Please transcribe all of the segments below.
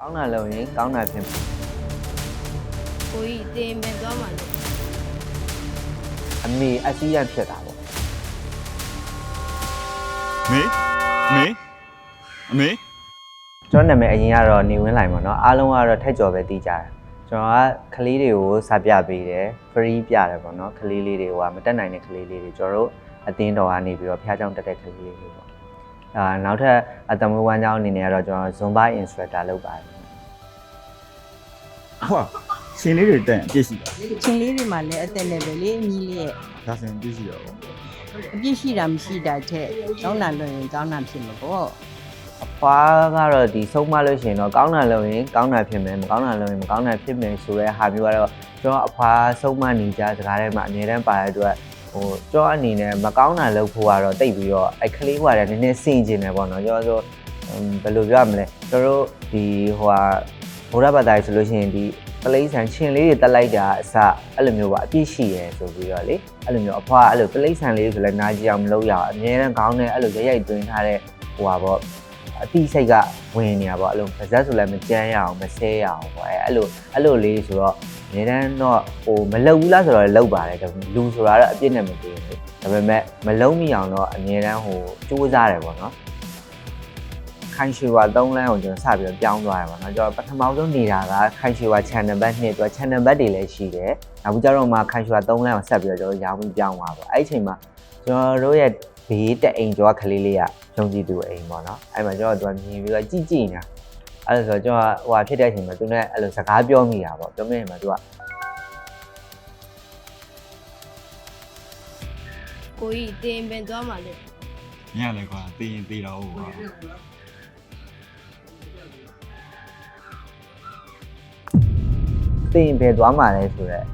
ကောင်းတာလုပ်ရင်ကောင်းတာဖြစ်မယ်ကိုကြီးတင်ပဲသွားမှလို့အမေအစီရဖြစ်တာပေါ့မေမေအမေကျွန်တော်နာမည်အရင်ကတော့နေဝင်းလိုက်ပါတော့အားလုံးကတော့ထက်ကျော်ပဲတီးကြတယ်ကျွန်တော်ကကလေးတွေကိုစာပြပေးတယ် free ပြတယ်ပေါ့နော်ကလေးလေးတွေကမတက်နိုင်တဲ့ကလေးလေးတွေကျွန်တော်တို့အတင်းတော်ကနေပြီးတော့ဖျားကြောင်တက်တဲ့ကလေးလေးတွေပေါ့ အာနောက်ထပ်အတမွေးဝမ်းကြောင်းအနေနဲ့ကတော့ကျွန်တော် Zumba instructor လုပ်ပါတယ်ဟာရှင်လေးတွေတက်အပြည့်ရှိတာချင်းလေးတွေမှာလည်းအသက်နဲ့ပဲလေအမီလေးရဲ့ဒါဆိုရင်ပြည့်ရှိတာပေါ့အပြစ်ရှိတာမရှိတာတဲ့ကောင်းတာလွန်ရင်ကောင်းတာဖြစ်မှာပေါ့အဖွားကတော့ဒီဆုံးမလို့ရှိရင်တော့ကောင်းတာလုပ်ရင်ကောင်းတာဖြစ်မယ်မကောင်းတာလုပ်ရင်မကောင်းတာဖြစ်မယ်ဆိုတဲ့ဟာမျိုးကတော့ကျွန်တော်အဖွားဆုံးမနေကြစကားထဲမှာအမြဲတမ်းပါတဲ့အတွက် ဟိုကျွန်တော်အနေနဲ့မကောင်းတာလုပ်ဖို့ကတော့တိတ်ပြီးတော့အဲ့ကလေးကလည်းနည်းနည်းစင်ကျင်တယ်ပေါ့နော်ကျွန်တော်ဆိုဘယ်လိုပြောရမလဲကျွန်တော်တို့ဒီဟိုဟာဘုရားဘာသာရေးဆိုလို့ရှိရင်ဒီပလိဆန်ချင်းလေးတွေတက်လိုက်တာအစအဲ့လိုမျိုးပါအပြည့်ရှိရဲဆိုပြီးတော့လေအဲ့လိုမျိုးအဖွားအဲ့လိုပလိဆန်လေးဆိုလည်းနားကြည့်အောင်မလုပ်ရအောင်အမြဲတမ်းခေါင်းနဲ့အဲ့လိုရိုက်ရိုက်သွင်းထားတဲ့ဟိုဟာပေါ့ အတိစိတ်ကဝင်နေတာပေါ့အဲ့လိုပါဇက်ဆိုလည်းမကြမ်းရအောင်မဆဲရအောင်ပေါ့အဲ့အဲ့လိုအဲ့လိုလေးဆိုတော့အများတန်းတော့ဟိုမလုံဘူးလားဆိုတော့လုံပါတယ်ဒါပေမဲ့လူဆိုတာတော့အပြစ်နဲ့မတည်ဘူးဒါပေမဲ့မလုံမိအောင်တော့အများတန်းဟိုစူးစမ်းတယ်ပေါ့နော်ခိုင်ရွှေဝါ3လမ်းကိုကျွန်တော်စပြီးတော့ပြောင်းသွားတယ်ပေါ့နော်ကျွန်တော်ပထမဆုံးနေတာကခိုင်ရွှေဝါ channel back နှစ်တော့ channel back တွေလည်းရှိတယ်နောက်ပြီးကြတော့မှခိုင်ရွှေဝါ3လမ်းကိုဆက်ပြီးတော့ကျွန်တော်ရောင်းပြီးပြောင်းသွားပေါ့အဲ့ဒီအချိန်မှာကျွန်တော်တို့ရဲ့ ဘေးတက်အိမ်ကျော်ကလေးလေးကယုံကြည်သူအိမ်ပေါ့နော်အဲ့မှာကျွန်တော်တို့ကမြင်ပြီးတော့ကြည်ကြည်နေတာအဲ့ဒါဆိုတော့ကျွန်တော်ဟိုဟာဖြစ်တဲ့အချိန်မှာသူနဲ့အဲ့လိုစကားပြောမိတာပေါ့ပြောမိရင်မှာသူကကိုကြီးတင်ပဲသွားမှလို့ညလည်းကွာတေးရင်တေးတော့ကွာသိရင်ဘယ်သွားမှာလဲဆိုတော့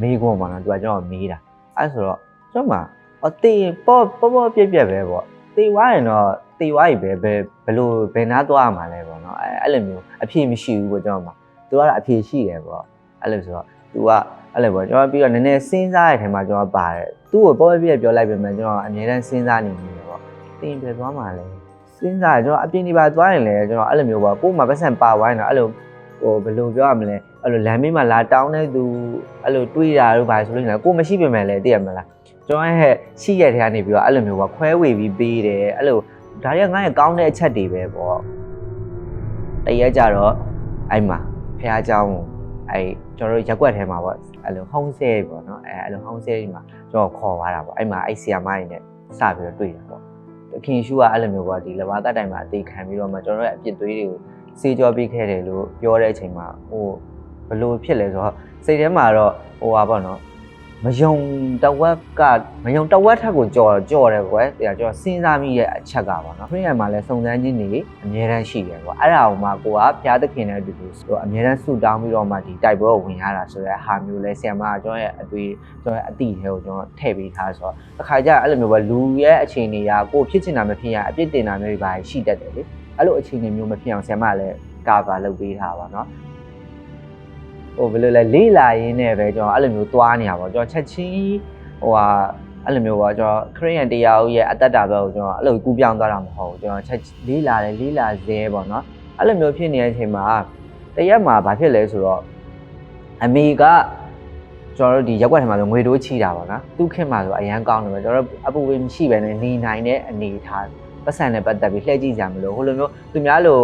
မေးခွန်းပေါ့နော်သူကကျွန်တော်မေးတာအဲ့ဆိုတော့ကျွန်တော်မှ အသိရင်ပေါ့ပေါ့ပေါ့ပြက်ပြက်ပဲပေါ့သိသွားရင်တော့သိသွားရင်ပဲဘယ်ဘယ်လိုဘယ်နာသွားမှာလဲပေါ့နော်အဲ့အဲ့လိုမျိုးအဖြေမရှိဘူးပေါ့ကျွန်တော်မှသူကတော့အဖြေရှိတယ်ပေါ့အဲ့လိုဆိုတော့သူကအဲ့လိုပေါ့ကျွန်တော်ပြီးတော့နည်းနည်းစဉ်းစားရတဲ့ထဲမှာကျွန်တော်ပါတယ်သူ့ကိုပေါ့ပြက်ပြက်ပြောလိုက်ပေမဲ့ကျွန်တော်အမြဲတမ်းစဉ်းစားနေနေတယ်ပေါ့သိရင်ဘယ်သွားမှာလဲစဉ်းစားရကျွန်တော်အပြင်ဒီပါသွားရင်လည်းကျွန်တော်အဲ့လိုမျိုးပေါ့ကို့မှာပတ်စံပါဝိုင်းတော့အဲ့လို ဟိုဘယ်လိုပြောရမလဲအဲ့လိုလမ်းမေးမှာလာတောင်းတဲ့သူအဲ့လိုတွေးတာတို့ပါဆိုလို့ရှိရင်ကိုမရှိပြင်မယ်လေသိရမလားကျွန်တော်ရဲ့ရှိရတဲ့ကနေပြီးတော့အဲ့လိုမျိုးပေါ့ခွဲဝေပြီးပေးတယ်အဲ့လိုဒါတွေကငါ့ရဲ့ကောင်းတဲ့အချက်တွေပဲပေါ့တရက်ကြတော့အဲ့မှာဖះเจ้าကိုအဲ့ကျွန်တော်တို့ရက်ွက်ထဲမှာပေါ့အဲ့လို home sale ပေါ့နော်အဲ့အဲ့လို home sale မှာကျွန်တော်ခေါ်သွားတာပေါ့အဲ့မှာအဲ့ဆီယာမကြီးနဲ့စပြီးတော့တွေ့တာပေါ့တခင်ရှူကအဲ့လိုမျိုးပေါ့ဒီလဘာတက်တိုင်မှာအသေးခံပြီးတော့မှကျွန်တော်တို့ရဲ့အပြစ်သွေးတွေကို စေးကြောပေးခဲ့တယ်လို့ပြောတဲ့အချိန်မှာဟိုဘလို့ဖြစ်လဲဆိုတော့စိတ်ထဲမှာတော့ဟိုပါပေါ့နော်မယုံတဝက်ကမယုံတဝက်ထက်ကိုကြော်ကြော်တယ်ကွယ်တရားကြော်စဉ်းစားမိတဲ့အချက်ကပါနော်ခရစ်ယာန်မှာလည်းစုံစမ်းခြင်းတွေအများတန်းရှိတယ်ကွာအဲ့ဒါကိုမှကိုကဘုရားသခင်နဲ့အတူတူဆိုတော့အများတန်းဆူတောင်းပြီးတော့မှဒီတိုက်ပွဲကိုဝင်ရတာဆိုတဲ့ဟာမျိုးလဲဆရာမကကျွန်တော်ရဲ့အတွေ့ကျွန်တော်ရဲ့အတိထဲကိုကျွန်တော်ထည့်ပေးထားဆိုတော့တစ်ခါကျအဲ့လိုမျိုးပဲလူရဲ့အခြေအနေကကိုဖြစ်ချင်တာမဖြစ်ရအပြစ်တင်တာမျိုးတွေပါရှိတတ်တယ်လေ အဲ့လိုအခြေအနေမျိုးမဖြစ်အောင်ဆရာမလည်းကာဗာလုပ်ပေးထားပါနော်ဟိုဘယ်လိုလဲလေးလာရင်းနဲ့ပဲကျွန်တော်အဲ့လိုမျိုးသွားနေတာပေါ့ကျွန်တော်ချက်ချင်းဟိုဟာအဲ့လိုမျိုးပေါ့ကျွန်တော်ခရီးရန်တရားဦးရဲ့အသက်တာဘက်ကိုကျွန်တော်အဲ့လိုကူးပြောင်းသွားတာမဟုတ်ဘူးကျွန်တော်ချက်လေးလာတယ်လေးလာဇဲပေါ့နော်အဲ့လိုမျိုးဖြစ်နေတဲ့အချိန်မှာတရက်မှာဘာဖြစ်လဲဆိုတော့အမေကကျွန်တော်တို့ဒီရက်ွက်ထဲမှာဆိုငွေတိုးချီတာပေါ့နော်သူ့ခင်မှာဆိုအရန်ကောင်းတယ်ပဲကျွန်တော်တို့အပူဝေးမရှိဘဲနဲ့နေနိုင်တဲ့အနေထား ပတ်စံနဲ့ပတ်သက်ပြီးလှည့်ကြည့်ကြမလို့ဟိုလိုမျိုးသူများလို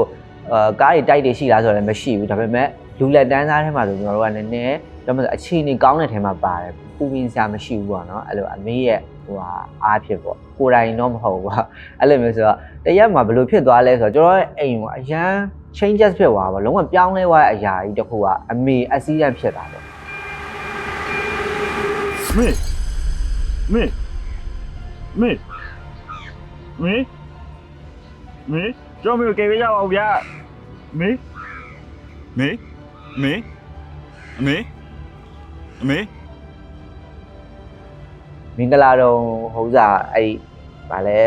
အာကားတွေတိုက်တွေရှိလားဆိုတော့လည်းမရှိဘူးဒါပေမဲ့လူလက်တန်းစားထဲမှာဆိုကျွန်တော်တို့ကနည်းနည်းတော့မဆိုအခြေအနေကောင်းတဲ့ထဲမှာပါတယ်ပူပင်စရာမရှိဘူးပေါ့နော်အဲ့လိုအမေရဲ့ဟိုဟာအားဖြစ်ပေါ့ကိုယ်တိုင်တော့မဟုတ်ဘူးပေါ့အဲ့လိုမျိုးဆိုတော့တရက်မှာဘယ်လိုဖြစ်သွားလဲဆိုတော့ကျွန်တော်ရဲ့အိမ်ကအရန် changes ဖြစ်သွားပါလုံးဝပြောင်းလဲသွားတဲ့အရာကြီးတစ်ခုကအမေ accident ဖြစ်တာပေါ့မေမေမေမေ မေကျွန်တော်မျိုးကေပေးကြပါဦးဗျာမေမေမေအမေအမေမင်္ဂလာတော့ဟိုဥစားအဲ့ဗာလဲ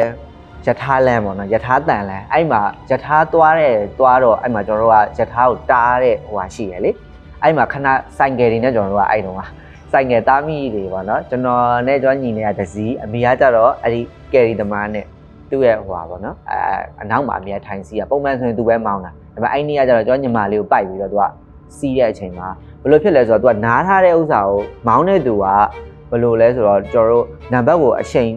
ယထာလမ်းပေါ့နော်ယထာတန်လမ်းအဲ့မှာယထာသွားတဲ့သွားတော့အဲ့မှာကျွန်တော်တို့ကယထာကိုတားတဲ့ဟိုဟာရှိရလေအဲ့မှာခဏစိုင်ကယ်တွေနဲ့ကျွန်တော်တို့ကအဲ့တုန်းကစိုင်ကယ်တားမိတွေပေါ့နော်ကျွန်တော်နဲ့ကျွန်တော်ညီနေရတစည်းအမေကကြတော့အဲ့ဒီကယ်ရီသမားနဲ့ သူ့ရဲ့ဟိုပါပေါ့နော်အဲအနောက်မှာအမြဲထိုင်စီးရပုံမှန်ဆိုရင်သူပဲမောင်းတာဒါပေမဲ့အဲ့နေ့ကကျတော့ကျွန်တော်ညီမလေးကိုပိုက်ပြီးတော့သူကစီးတဲ့အချိန်မှာဘယ်လိုဖြစ်လဲဆိုတော့သူကနားထားတဲ့ဥစ္စာကိုမောင်းတဲ့သူကဘယ်လိုလဲဆိုတော့ကျွန်တော်တို့နံပါတ်ကိုအချိန်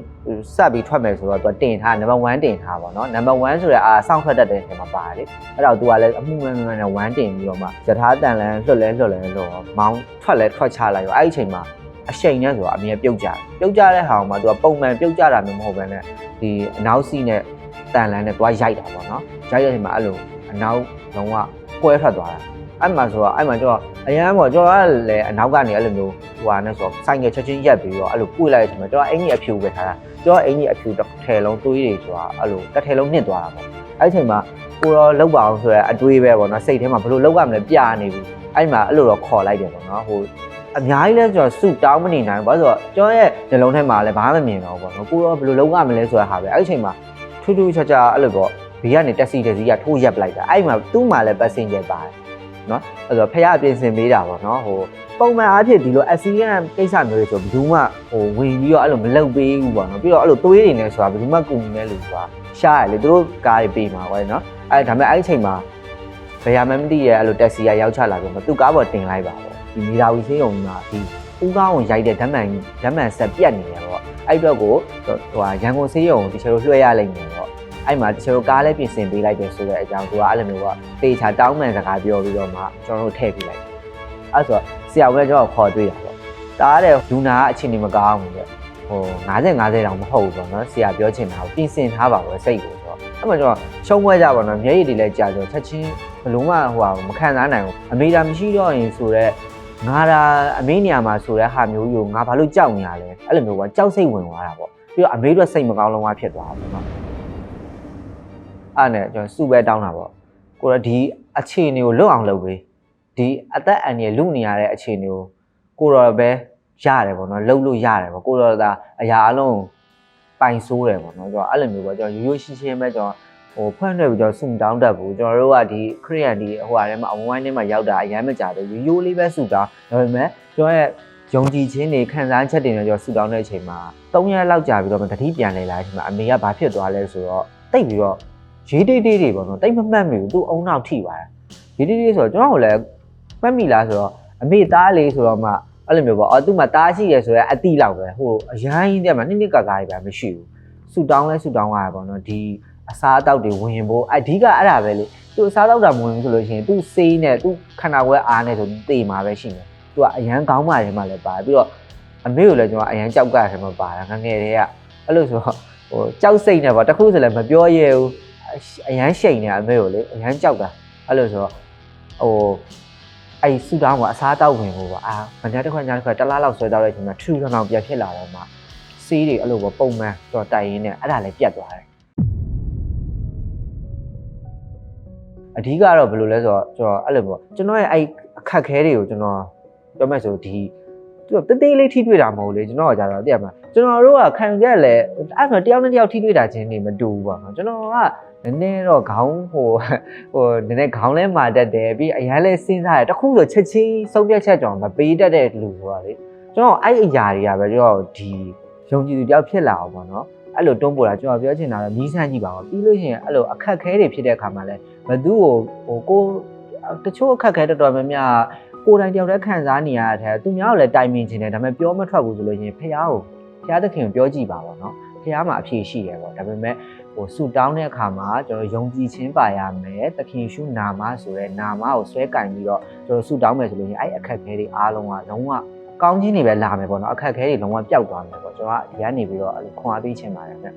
စပ်ပြီးထွက်မယ်ဆိုတော့သူကတင်ထားနံပါတ်1တင်ထားပါတော့နံပါတ်1ဆိုတဲ့အာစောင့်ထွက်တတ်တဲ့အချိန်မှာပါတယ်လေအဲ့တော့သူကလည်းအမှုမှန်မှန်နဲ့1တင်ပြီးတော့မှယထာတန်လန်းလွတ်လဲလွတ်လဲလို့မောင်းထွက်လဲထွက်ချလိုက်ရောအဲ့ဒီအချိန်မှာ အချိန်နဲ့ဆိုတော့အမြဲပြုတ်ကြတယ်ပြုတ်ကြတဲ့ဟာမှာသူကပုံမှန်ပြုတ်ကြတာမျိုးမဟုတ်ဘဲနဲ့ဒီအနောက်စီးနဲ့တန်လန်းနဲ့သူကရိုက်တာပေါ့နော်ရိုက်တဲ့အချိန်မှာအဲ့လိုအနောက်လုံးဝကွဲထွက်သွားတာအဲ့မှာဆိုတော့အဲ့မှာကျွန်တော်အရန်ပေါ့ကျွန်တော်ကလည်းအနောက်ကနေအဲ့လိုမျိုးဟိုဟာနဲ့ဆိုတော့ဆိုင်ငယ်ချက်ချင်းရက်ပြီးတော့အဲ့လိုပွေလိုက်တဲ့အချိန်မှာကျွန်တော်အင်ကြီးအဖြူပဲထားတာကျွန်တော်အင်ကြီးအဖြူတစ်ထည်လုံးတွေးတွေဆိုတာအဲ့လိုတစ်ထည်လုံးနစ်သွားတာပေါ့အဲ့ဒီအချိန်မှာကိုတော့လောက်ပါအောင်ဆိုရဲအတွေးပဲပေါ့နော်စိတ်ထဲမှာဘယ်လိုလောက်ကမလဲပြနေပြီအဲ့မှာအဲ့လိုတော့ခေါ်လိုက်တယ်ပေါ့နော်ဟို အများကြီးလဲကျွန်တော်စုတောင်းမနေနိုင်ဘူးဘာလို့ဆိုတော့ကျွန်တော်ရဲ့နှလုံးထဲမှာလည်းဘာမှမမြင်တော့ဘူးပေါ့နော်ကိုတော့ဘယ်လိုလောက်ကမလဲဆိုတာဟာပဲအဲ့ဒီအချိန်မှာထူးထူးခြားခြားအဲ့လိုပေါ့ဘေးကနေတက်စီတက်စီကထိုးရက်ပလိုက်တာအဲ့ဒီမှာသူ့မှာလည်း passenger ပါတယ်နော်အဲ့တော့ဖះပြင်ဆင်ပေးတာပေါ့နော်ဟိုပုံမှန်အားဖြင့်ဒီလို accident ကိစ္စမျိုးတွေဆိုဘယ်သူမှဟိုဝင်ပြီးတော့အဲ့လိုမလုပ်ပေးဘူးပေါ့နော်ပြီးတော့အဲ့လိုသွေးတွေနဲ့ဆိုတာဘယ်သူမှကူညီနေလို့ဆိုတာရှားရလေသူတို့ကားတွေပေးမှာပေါ့နော်အဲ့ဒါပေမဲ့အဲ့ဒီအချိန်မှာဘယ်ရမှမသိရဲ့အဲ့လိုတက်စီကရောက်ချလာပြီးတော့သူ့ကားပေါ်တင်လိုက်ပါပေါ့ ဒီမီတာဝီစင်းုံမှာဒီဦးကောင်းကိုရိုက်တဲ့ဓာတ်မှန်ဓာတ်မှန်ဆက်ပြတ်နေတယ်ပေါ့အဲ့အတွက်ကိုဟိုဟာရန်ကုန်စေးရုံကိုတချို့လွှဲရလိမ့်မယ်ပေါ့အဲ့မှာတချို့ကားလည်းပြင်ဆင်ပေးလိုက်တယ်ဆိုတဲ့အကြောင်းသူကအဲ့လိုမျိုးကတေချာတောင်းမှန်စကားပြောပြီးတော့မှကျွန်တော်တို့ထည့်ပေးလိုက်အဲ့ဆိုဆရာဝန်ကကျွန်တော်ခေါ်တွေ့တာပေါ့ဒါကတဲ့ဒူနာကအချိန်ကြီးမကောင်းဘူးတဲ့ဟို90 50တောင်မဟုတ်ဘူးပေါ့နော်ဆရာပြောချင်တာကိုပြင်ဆင်ထားပါဘောစိတ်ကိုဆိုတော့အဲ့မှာကျွန်တော်ရှုံးပွဲကြပါတော့မျက်ရည်တွေလည်းကြာဆိုချက်ချင်းဘလုံးမဟိုဟာမခံစားနိုင်ဘူးအမေဒါမရှိတော့ရင်ဆိုတော့ ငါဒါအမေနေရာမှာဆိုတဲ့ဟာမျိုးယူငါဘာလို့ကြောက်နေရလဲအဲ့လိုမျိုးကကြောက်စိတ်ဝင်သွားတာပေါ့ပြီးတော့အမေတို့စိတ်မကောင်းလုံးဝဖြစ်သွားတာပေါ့နော်အဲ့နဲ့ကျွန်တော်စုပဲတောင်းတာပေါ့ကိုတော့ဒီအခြေအနေကိုလွတ်အောင်လုပ်ပေးဒီအသက်အန္တရာယ်လူနေရတဲ့အခြေအနေကိုကိုတော့ပဲရတယ်ပေါ့နော်လှုပ်လို့ရတယ်ပေါ့ကိုတော့ဒါအရာအလုံးပိုင်ဆိုးတယ်ပေါ့နော်ကျွန်တော်အဲ့လိုမျိုးပေါ့ကျွန်တော်ရိုးရိုးရှင်းရှင်းပဲကျွန်တော် ဟိုဖွင့်လွှဲပြီးတော့စုတောင်းတတ်ဘူးကျွန်တော်တို့ကဒီခရီးယန်ဒီဟိုဟာထဲမှာအဝိုင်းထဲမှာရောက်တာအရမ်းမကြဘူးရိုးရိုးလေးပဲစုတောင်းဒါပေမဲ့ကျွန်တော်ရဲ့ယုံကြည်ခြင်းတွေခံစားချက်တွေနဲ့ကျွန်တော်စုတောင်းတဲ့အချိန်မှာ၃ရက်လောက်ကြာပြီးတော့တတိပြန်လေလာတဲ့အချိန်မှာအမေကဘာဖြစ်သွားလဲဆိုတော့တိတ်ပြီးတော့ရေးတိတ်တိတ်တွေပေါ့နော်တိတ်မမှတ်မိဘူးသူ့အုံနောက်ထိပါတယ်ရေးတိတ်တိတ်ဆိုတော့ကျွန်တော်ကလည်းမှတ်မိလားဆိုတော့အမေသားလေးဆိုတော့မှအဲ့လိုမျိုးပေါ့အော်သူ့မှာတားရှိရဆိုရဲအတိလောက်ပဲဟိုအရန်ကြီးတဲ့မှာနှစ်နှစ်ကာကာကြီးပဲမရှိဘူးဆူတောင်းလဲဆူတောင်းရတာပေါ့နော်ဒီ အစားအသောက်တွေဝင်ဖို့အဓိကအဲ့ဒါပဲလေသူအစားအသောက်တာမဝင်ဘူးဆိုလို့ရှိရင်သူစေးနဲ့သူခန္ဓာကိုယ်အားနဲ့ဆိုတေမှာပဲရှိနေသူကအရန်ကောင်းမှတယ်မှလည်းပါတယ်ပြီးတော့အမေကိုလည်းကျွန်တော်အရန်ကြောက်ကတယ်မှပါတာငငယ်တည်းကအဲ့လိုဆိုတော့ဟိုကြောက်စိတ်နဲ့ပေါ့တခုဆိုလည်းမပြောရဲဘူးအရန်ရှိန်နေအမေကိုလေအရန်ကြောက်တာအဲ့လိုဆိုတော့ဟိုအဲ့ဆူတောင်းကအစားတောက်ဝင်ဖို့ပါအာမနေ့တစ်ခွက်ညတစ်ခွက်တစ်လားလောက်ဆွဲတောက်တဲ့အချိန်မှာထူထထောင်ပြန်ဖြစ်လာတော့မှစီးတွေအဲ့လိုပေါ့ပုံမှန်တော့တိုက်ရင်းနဲ့အဲ့ဒါလည်းပြတ်သွားတယ် အဓိကတော့ဘယ်လိုလဲဆိုတော့ကျွန်တော်အဲ့လိုပေါ့ကျွန်တော်ရဲ့အဲ့အခက်ခဲတွေကိုကျွန်တော်ပြောမယ်ဆိုဒီသူကတသေးလေးထိတွေ့တာမဟုတ်လေကျွန်တော်ကကြတော့သိရမှာကျွန်တော်တို့ကခံကြက်လဲအဲ့ဆိုတယောက်နဲ့တယောက်ထိတွေ့တာချင်းနေမတူဘူးပေါ့နော်ကျွန်တော်ကနည်းနည်းတော့ခေါင်းဟိုဟိုနည်းနည်းခေါင်းလဲမာတတ်တယ်ပြီးအရန်လဲစဉ်းစားတယ်တခုဆိုချက်ချင်းဆုံးဖြတ်ချက်ကြောင်မပေးတတ်တဲ့လူဆိုတာလေကျွန်တော်အဲ့အရာတွေကပဲကျွန်တော်ဒီယုံကြည်သူတယောက်ဖြစ်လာအောင်ပေါ့နော် အဲ့လိုတွန်းပို့တာကျွန်တော်ပြောချင်တာတော့မြည်ဆန်းကြည့်ပါဦးပြီးလို့ရှိရင်အဲ့လိုအခက်ခဲတွေဖြစ်တဲ့အခါမှာလဲဘသူ့ကိုဟိုကိုတချို့အခက်ခဲတော်တော်များများကိုယ်တိုင်တယောက်တည်းခံစားနေရတဲ့သူများကိုလည်းတိုင်ပင်ခြင်းတယ်ဒါပေမဲ့ပြောမထွက်ဘူးဆိုလို့ရှိရင်ဖះကိုဖះသခင်ကိုပြောကြည့်ပါပေါ့နော်ဖះမှာအဖြေရှိတယ်ပေါ့ဒါပေမဲ့ဟိုဆူတောင်းတဲ့အခါမှာကျွန်တော်ယုံကြည်ခြင်းပါရမယ်သခင်ရှုနာမဆိုတဲ့နာမကိုဆွဲကင်ပြီးတော့ကျွန်တော်ဆူတောင်းမယ်ဆိုလို့ရှိရင်အဲ့အခက်ခဲတွေအားလုံးကလုံးဝ ကောင်းခြင်းတွေပဲလာမယ်ပေါ့နော်အခက်ခဲတွေလုံးဝပျောက်သွားမယ်ပေါ့ကျွန်တော်ကဒီကနေပြီးတော့အဲ့လိုခွန်အားပေးခြင်းပါတယ်ဗျ